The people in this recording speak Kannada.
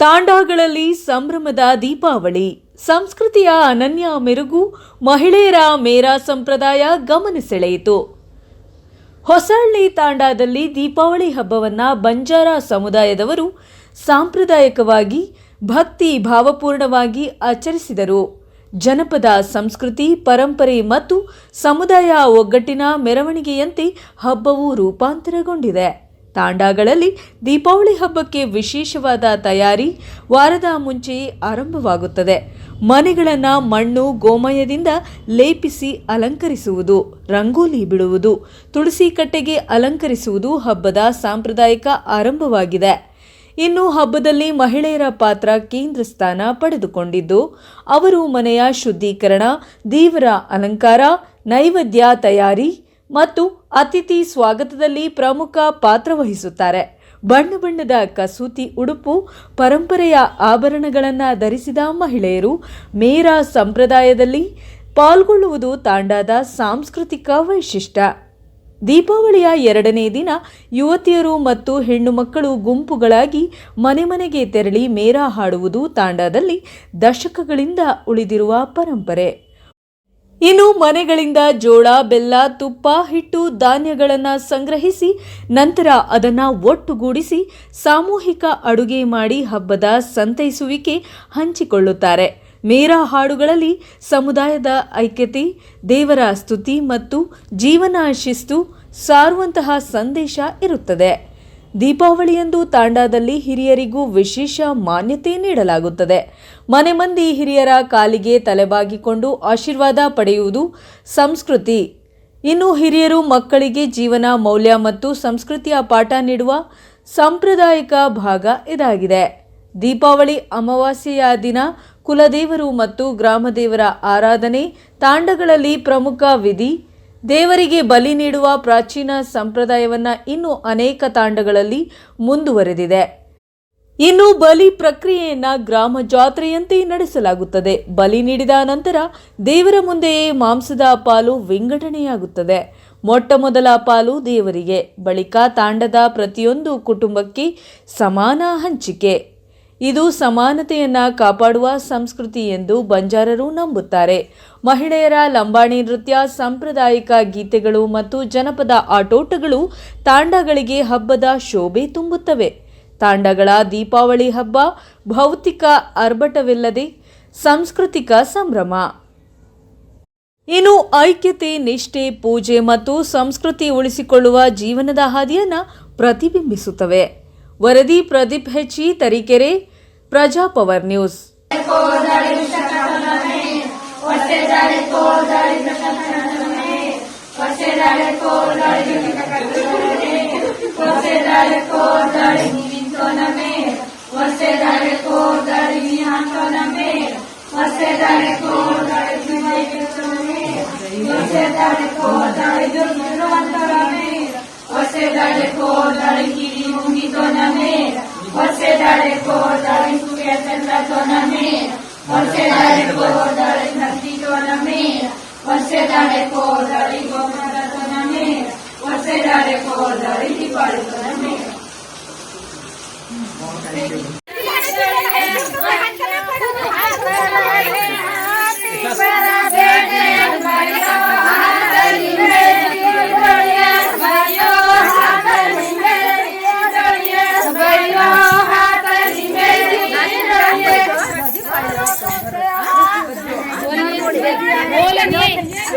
ತಾಂಡಾಗಳಲ್ಲಿ ಸಂಭ್ರಮದ ದೀಪಾವಳಿ. ಸಂಸ್ಕೃತಿಯ ಅನನ್ಯ ಮೆರುಗು ಮಹಿಳೆಯರ ಮೇರಾ ಸಂಪ್ರದಾಯ ಗಮನ ಸೆಳೆಯಿತು ಹೊಸಹಳ್ಳಿ ತಾಂಡಾದಲ್ಲಿ ದೀಪಾವಳಿ ಹಬ್ಬವನ್ನು ಬಂಜಾರ ಸಮುದಾಯದವರು ಸಾಂಪ್ರದಾಯಿಕವಾಗಿ, ಭಕ್ತಿ ಭಾವಪೂರ್ಣವಾಗಿ ಆಚರಿಸಿದರು. ಜನಪದ ಸಂಸ್ಕೃತಿ, ಪರಂಪರೆ ಮತ್ತು ಸಮುದಾಯ ಒಗ್ಗಟ್ಟಿನ ಮೆರವಣಿಗೆಯಂತೆ ಹಬ್ಬವು ರೂಪಾಂತರಗೊಂಡಿದೆ. ತಾಂಡಾಗಳಲ್ಲಿ ದೀಪಾವಳಿ ಹಬ್ಬಕ್ಕೆ ವಿಶೇಷವಾದ ತಯಾರಿ ವಾರದ ಮುಂಚೆಯೇ ಆರಂಭವಾಗುತ್ತದೆ. ಮನೆಗಳನ್ನು ಮಣ್ಣು, ಗೋಮಯದಿಂದ ಲೇಪಿಸಿ ಅಲಂಕರಿಸುವುದು, ರಂಗೋಲಿ ಬಿಡುವುದು, ತುಳಸಿ ಕಟ್ಟೆಗೆ ಅಲಂಕರಿಸುವುದು ಹಬ್ಬದ ಸಾಂಪ್ರದಾಯಿಕ ಆರಂಭವಾಗಿದೆ. ಇನ್ನು ಹಬ್ಬದಲ್ಲಿ ಮಹಿಳೆಯರ ಪಾತ್ರ ಕೇಂದ್ರ ಸ್ಥಾನ ಪಡೆದುಕೊಂಡಿದ್ದು, ಅವರು ಮನೆಯ ಶುದ್ಧೀಕರಣ, ದೇವರ ಅಲಂಕಾರ, ನೈವೇದ್ಯ ತಯಾರಿ ಮತ್ತು ಅತಿಥಿ ಸ್ವಾಗತದಲ್ಲಿ ಪ್ರಮುಖ ಪಾತ್ರ ವಹಿಸುತ್ತಾರೆ. ಬಣ್ಣ ಬಣ್ಣದ ಕಸೂತಿ ಉಡುಪು, ಪರಂಪರೆಯ ಆಭರಣಗಳನ್ನು ಧರಿಸಿದ ಮಹಿಳೆಯರು ಮೇರಾ ಸಂಪ್ರದಾಯದಲ್ಲಿ ಪಾಲ್ಗೊಳ್ಳುವುದು ತಾಂಡಾದ ಸಾಂಸ್ಕೃತಿಕ ವೈಶಿಷ್ಟ್ಯ. ದೀಪಾವಳಿಯ ಎರಡನೇ ದಿನ ಯುವತಿಯರು ಮತ್ತು ಹೆಣ್ಣು ಮಕ್ಕಳು ಗುಂಪುಗಳಾಗಿ ಮನೆ ಮನೆಗೆ ತೆರಳಿ ಮೇರ ಹಾಡುವುದು ತಾಂಡಾದಲ್ಲಿ ದಶಕಗಳಿಂದ ಉಳಿದಿರುವ ಪರಂಪರೆ. ಇನ್ನು ಮನೆಗಳಿಂದ ಜೋಳ, ಬೆಲ್ಲ, ತುಪ್ಪ, ಹಿಟ್ಟು, ಧಾನ್ಯಗಳನ್ನು ಸಂಗ್ರಹಿಸಿ ನಂತರ ಅದನ್ನು ಒಟ್ಟುಗೂಡಿಸಿ ಸಾಮೂಹಿಕ ಅಡುಗೆ ಮಾಡಿ ಹಬ್ಬದ ಸಂತೈಸುವಿಕೆ ಹಂಚಿಕೊಳ್ಳುತ್ತಾರೆ. ಮೇರಾ ಹಾಡುಗಳಲ್ಲಿ ಸಮುದಾಯದ ಐಕ್ಯತೆ, ದೇವರ ಸ್ತುತಿ ಮತ್ತು ಜೀವನ ಶಿಸ್ತು ಸಾರುವಂತಹ ಸಂದೇಶ ಇರುತ್ತದೆ. ದೀಪಾವಳಿಯಂದು ತಾಂಡಾದಲ್ಲಿ ಹಿರಿಯರಿಗೂ ವಿಶೇಷ ಮಾನ್ಯತೆ ನೀಡಲಾಗುತ್ತದೆ. ಮನೆ ಮಂದಿ ಹಿರಿಯರ ಕಾಲಿಗೆ ತಲೆಬಾಗಿಕೊಂಡು ಆಶೀರ್ವಾದ ಪಡೆಯುವುದು ಸಂಸ್ಕೃತಿ. ಇನ್ನು ಹಿರಿಯರು ಮಕ್ಕಳಿಗೆ ಜೀವನ, ಮೌಲ್ಯ ಮತ್ತು ಸಂಸ್ಕೃತಿಯ ಪಾಠ ನೀಡುವ ಸಾಂಪ್ರದಾಯಿಕ ಭಾಗ ಇದಾಗಿದೆ. ದೀಪಾವಳಿ ಅಮಾವಾಸ್ಯೆಯ ದಿನ ಕುಲದೇವರು ಮತ್ತು ಗ್ರಾಮದೇವರ ಆರಾಧನೆ ತಾಂಡಗಳಲ್ಲಿ ಪ್ರಮುಖ ವಿಧಿ. ದೇವರಿಗೆ ಬಲಿ ನೀಡುವ ಪ್ರಾಚೀನ ಸಂಪ್ರದಾಯವನ್ನ ಇನ್ನು ಅನೇಕ ತಾಂಡಗಳಲ್ಲಿ ಮುಂದುವರೆದಿದೆ. ಇನ್ನು ಬಲಿ ಪ್ರಕ್ರಿಯೆಯನ್ನ ಗ್ರಾಮ ಜಾತ್ರೆಯಂತೆ ನಡೆಸಲಾಗುತ್ತದೆ. ಬಲಿ ನೀಡಿದ ನಂತರ ದೇವರ ಮುಂದೆಯೇ ಮಾಂಸದ ಪಾಲು ವಿಂಗಡಣೆಯಾಗುತ್ತದೆ. ಮೊಟ್ಟ ಮೊದಲ ಪಾಲು ದೇವರಿಗೆ. ಬಳಿಕ ತಾಂಡದ ಪ್ರತಿಯೊಂದು ಕುಟುಂಬಕ್ಕೆ ಸಮಾನ ಹಂಚಿಕೆ. ಇದು ಸಮಾನತೆಯನ್ನ ಕಾಪಾಡುವ ಸಂಸ್ಕೃತಿ ಎಂದು ಬಂಜಾರರು ನಂಬುತ್ತಾರೆ. ಮಹಿಳೆಯರ ಲಂಬಾಣಿ ನೃತ್ಯ, ಸಾಂಪ್ರದಾಯಿಕ ಗೀತೆಗಳು ಮತ್ತು ಜನಪದ ಆಟೋಟಗಳು ತಾಂಡಗಳಿಗೆ ಹಬ್ಬದ ಶೋಭೆ ತುಂಬುತ್ತವೆ. ತಾಂಡಗಳ ದೀಪಾವಳಿ ಹಬ್ಬ ಭೌತಿಕ ಅರ್ಭಟವಿಲ್ಲದೆ ಸಾಂಸ್ಕೃತಿಕ ಸಂಭ್ರಮ. ಇನ್ನು ಐಕ್ಯತೆ, ನಿಷ್ಠೆ, ಪೂಜೆ ಮತ್ತು ಸಂಸ್ಕೃತಿ ಉಳಿಸಿಕೊಳ್ಳುವ ಜೀವನದ ಹಾದಿಯನ್ನು ಪ್ರತಿಬಿಂಬಿಸುತ್ತವೆ. ವರದಿ ಪ್ರದೀಪ್ ಹೆಚ್ಚಿ Tarikere Praja power news Let's. Concedale portare santito alla mela, concedale portare incontrata alla mela, concedale portare di quale alla mela. Happy birthday.